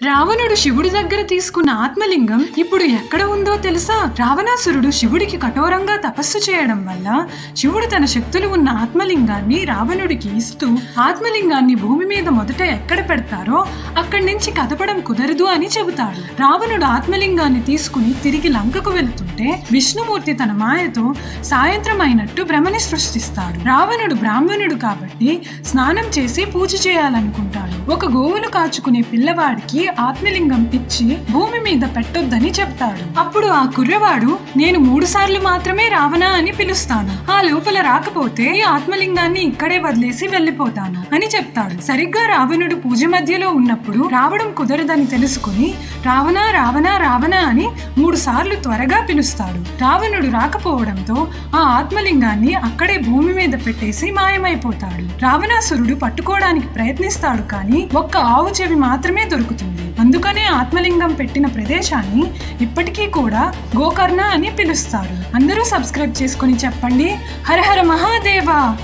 రావణుడు శివుడి దగ్గర తీసుకున్న ఆత్మలింగం ఇప్పుడు ఎక్కడ ఉందో తెలుసా? రావణాసురుడు శివుడికి కఠోరంగా తపస్సు చేయడం వల్ల శివుడు తన శక్తులు ఉన్న ఆత్మలింగాన్ని రావణుడికి ఇస్తూ ఆత్మలింగాన్ని భూమి మీద మొదట ఎక్కడ పెడతారో అక్కడి నుంచి కదపడం కుదరదు అని చెబుతాడు. రావణుడు ఆత్మలింగాన్ని తీసుకుని తిరిగి లంకకు వెళుతుంటే విష్ణుమూర్తి తన మాయతో సాయంత్రం అయినట్టు భ్రమని సృష్టిస్తాడు. రావణుడు బ్రాహ్మణుడు కాబట్టి స్నానం చేసి పూజ చేయాలనుకుంటాడు. ఒక గోవును కాచుకునే పిల్లవాడికి ఆత్మలింగం ఇచ్చి భూమి మీద పెట్టొద్దని చెప్తాడు. అప్పుడు ఆ కుర్రవాడు నేను మూడు సార్లు మాత్రమే రావణా అని పిలుస్తాను. ఆ లోపల రాకపోతే ఈ ఆత్మలింగాన్ని ఇక్కడే వదిలేసి వెళ్ళిపోతాను అని చెప్తాడు. సరిగ్గా రావణుడు పూజ మధ్యలో ఉన్నప్పుడు రావడం కుదరదని తెలుసుకుని రావణ రావణ రావణ అని మూడు సార్లు త్వరగా పిలుస్తాడు. రావణుడు రాకపోవడంతో ఆ ఆత్మలింగాన్ని అక్కడే భూమి మీద పెట్టేసి మాయమైపోతాడు. రావణాసురుడు పట్టుకోవడానికి ప్రయత్నిస్తాడు కానీ ఒక్క ఆవు చెవి మాత్రమే దొరుకుతుంది. అందుకనే ఆత్మలింగం పెట్టిన ప్రదేశాన్ని ఇప్పటికీ కూడా గోకర్ణ అని పిలుస్తారు. అందరూ సబ్స్క్రైబ్ చేసుకొని చెప్పండి. హర హర మహాదేవా!